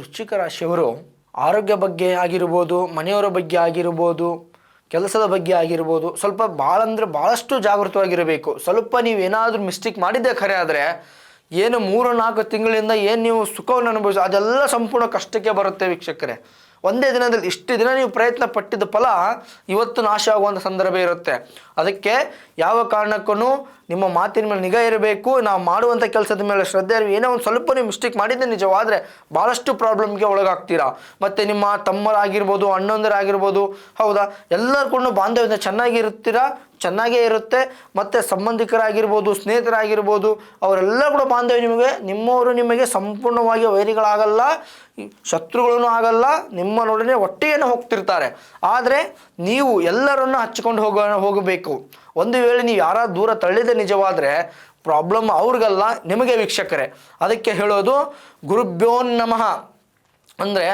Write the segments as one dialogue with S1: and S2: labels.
S1: ವೃಶ್ಚಿಕ ರಾಶಿಯವರು ಆರೋಗ್ಯ ಬಗ್ಗೆ ಆಗಿರ್ಬೋದು, ಮನೆಯವರ ಬಗ್ಗೆ ಆಗಿರ್ಬೋದು, ಕೆಲಸದ ಬಗ್ಗೆ ಆಗಿರ್ಬೋದು, ಸ್ವಲ್ಪ ಭಾಳ ಅಂದರೆ ಭಾಳಷ್ಟು ಜಾಗೃತವಾಗಿರಬೇಕು. ಸ್ವಲ್ಪ ನೀವೇನಾದರೂ ಮಿಸ್ಟೇಕ್ ಮಾಡಿದ್ದೆ ಖರೆ ಆದರೆ, ಏನು ಮೂರು ನಾಲ್ಕು ತಿಂಗಳಿಂದ ಏನು ನೀವು ಸುಖವನ್ನು ಅನುಭವಿಸಿ ಅದೆಲ್ಲ ಸಂಪೂರ್ಣ ಕಷ್ಟಕ್ಕೆ ಬರುತ್ತೆ ವೀಕ್ಷಕರೇ. ಒಂದೇ ದಿನದಲ್ಲಿ ಇಷ್ಟು ದಿನ ನೀವು ಪ್ರಯತ್ನ ಪಟ್ಟಿದ್ದ ಫಲ ಇವತ್ತು ನಾಶ ಆಗುವಂಥ ಸಂದರ್ಭ ಇರುತ್ತೆ. ಅದಕ್ಕೆ ಯಾವ ಕಾರಣಕ್ಕೂ ನಿಮ್ಮ ಮಾತಿನ ಮೇಲೆ ನಿಗಾ ಇರಬೇಕು. ನಾವು ಮಾಡುವಂಥ ಕೆಲಸದ ಮೇಲೆ ಶ್ರದ್ಧೆ ಇರಬೇಕು. ಏನೋ ಒಂದು ಸ್ವಲ್ಪ ನೀವು ಮಿಸ್ಟೇಕ್ ಮಾಡಿದ್ದೆ ನಿಜವಾದರೆ ಭಾಳಷ್ಟು ಪ್ರಾಬ್ಲಮ್ಗೆ ಒಳಗಾಗ್ತೀರಾ. ಮತ್ತು ನಿಮ್ಮ ತಮ್ಮರಾಗಿರ್ಬೋದು, ಅಣ್ಣಂದರಾಗಿರ್ಬೋದು, ಹೌದಾ? ಎಲ್ಲರೂ ಕೂಡ ಬಾಂಧವ್ಯದಿಂದ ಚೆನ್ನಾಗಿರ್ತೀರಾ ಚೆನ್ನಾಗೇ ಇರುತ್ತೆ. ಮತ್ತು ಸಂಬಂಧಿಕರಾಗಿರ್ಬೋದು, ಸ್ನೇಹಿತರಾಗಿರ್ಬೋದು, ಅವರೆಲ್ಲ ಕೂಡ ಬಾಂಧವ್ಯ ನಿಮಗೆ, ನಿಮ್ಮವರು ನಿಮಗೆ ಸಂಪೂರ್ಣವಾಗಿ ವೈರಿಗಳಾಗಲ್ಲ. ಶತ್ರುಗಳೂ ಆಗಲ್ಲ ನಿಮ್ಮನೊಡನೆ ಒಟ್ಟಿಗೆನೂ ಹೋಗ್ತಿರ್ತಾರೆ. ಆದರೆ ನೀವು ಎಲ್ಲರನ್ನು ಹಚ್ಕೊಂಡು ಹೋಗ, ಹೋಗಬೇಕು. ಒಂದು ವೇಳೆ ನೀವು ಯಾರ ದೂರ ತಳ್ಳಿದೆ ನಿಜವಾದರೆ ಪ್ರಾಬ್ಲಮ್ ಅವ್ರಿಗಲ್ಲ, ನಿಮಗೆ ವೀಕ್ಷಕರೇ. ಅದಕ್ಕೆ ಹೇಳೋದು ಗುರುಭ್ಯೋನ್ ನಮಃ. ಅಂದರೆ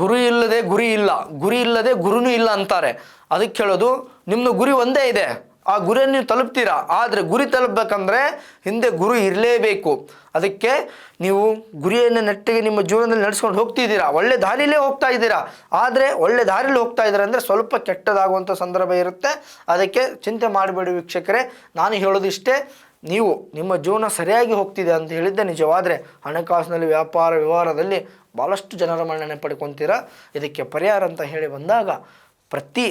S1: ಗುರು ಇಲ್ಲದೆ ಗುರಿ ಇಲ್ಲ, ಗುರಿ ಇಲ್ಲದೆ ಗುರುನೂ ಇಲ್ಲ ಅಂತಾರೆ. ಅದಕ್ಕೆ ಹೇಳೋದು ನಿಮ್ಮದು ಗುರಿ ಒಂದೇ ಇದೆ. ಆ ಗುರಿಯನ್ನು ನೀವು ತಲುಪ್ತೀರಾ? ಆದರೆ ಗುರಿ ತಲುಪಬೇಕಂದ್ರೆ ಹಿಂದೆ ಗುರು ಇರಲೇಬೇಕು. ಅದಕ್ಕೆ ನೀವು ಗುರಿಯನ್ನು ನೆಟ್ಟಿಗೆ ನಿಮ್ಮ ಜೀವನದಲ್ಲಿ ನಡೆಸ್ಕೊಂಡು ಹೋಗ್ತಿದ್ದೀರಾ? ಒಳ್ಳೆ ದಾರಿಲೇ ಹೋಗ್ತಾ ಇದ್ದೀರಾ? ಆದರೆ ಒಳ್ಳೆ ದಾರಿಲಿ ಹೋಗ್ತಾ ಇದ್ದೀರಾ ಅಂದರೆ ಸ್ವಲ್ಪ ಕೆಟ್ಟದಾಗುವಂಥ ಸಂದರ್ಭ ಇರುತ್ತೆ. ಅದಕ್ಕೆ ಚಿಂತೆ ಮಾಡಬೇಡಿ ವೀಕ್ಷಕರೇ. ನಾನು ಹೇಳೋದು ಇಷ್ಟೇ ನೀವು ನಿಮ್ಮ ಜೀವನ ಸರಿಯಾಗಿ ಹೋಗ್ತಿದೆ ಅಂತ ಹೇಳಿದ್ದೆ ನಿಜವಾದರೆ ಹಣಕಾಸಿನಲ್ಲಿ, ವ್ಯಾಪಾರ ವ್ಯವಹಾರದಲ್ಲಿ ಭಾಳಷ್ಟು ಜನರ ಮನ್ನಣೆ ಪಡ್ಕೊತೀರಾ? ಇದಕ್ಕೆ ಪರಿಹಾರ ಅಂತ ಹೇಳಿ ಬಂದಾಗ ಪ್ರತಿ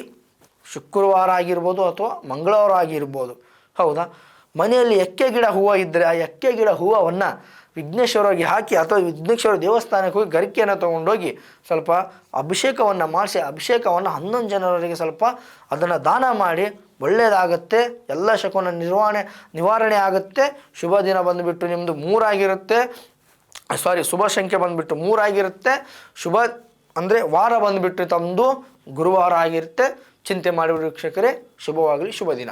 S1: ಶುಕ್ರವಾರ ಆಗಿರ್ಬೋದು ಅಥವಾ ಮಂಗಳವಾರ ಆಗಿರ್ಬೋದು ಹೌದಾ? ಮನೆಯಲ್ಲಿ ಎಕ್ಕೆ ಗಿಡ ಹೂವು ಇದ್ದರೆ ಆ ಎಕ್ಕೆ ಗಿಡ ಹೂವನ್ನು ವಿಘ್ನೇಶ್ವರಿಗೆ ಹಾಕಿ ಅಥವಾ ವಿಘ್ನೇಶ್ವರ ದೇವಸ್ಥಾನಕ್ಕೆ ಹೋಗಿ ಗರಿಕೆಯನ್ನು ತೊಗೊಂಡೋಗಿ ಸ್ವಲ್ಪ ಅಭಿಷೇಕವನ್ನು ಮಾಡಿಸಿ, ಅಭಿಷೇಕವನ್ನು ಹನ್ನೊಂದು ಜನರಿಗೆ ಸ್ವಲ್ಪ ಅದನ್ನು ದಾನ ಮಾಡಿ ಒಳ್ಳೆಯದಾಗುತ್ತೆ ಎಲ್ಲ ಶಕವನ್ನು ನಿರ್ವಹಣೆ ನಿವಾರಣೆ ಆಗುತ್ತೆ, ಶುಭ ದಿನ ಬಂದುಬಿಟ್ಟು ನಿಮ್ಮದು ಮೂರಾಗಿರುತ್ತೆ, ಸಾರಿ ಶುಭ ಸಂಖ್ಯೆ ಬಂದುಬಿಟ್ಟು ಮೂರಾಗಿರುತ್ತೆ, ಶುಭ ಅಂದರೆ ವಾರ ಬಂದುಬಿಟ್ಟು ತಮ್ಮದು ಗುರುವಾರ ಆಗಿರುತ್ತೆ ಚಿಂತೆ ಮಾಡಿ ವೀಕ್ಷಕರೇ ಶುಭವಾಗಲಿ ಶುಭ ದಿನ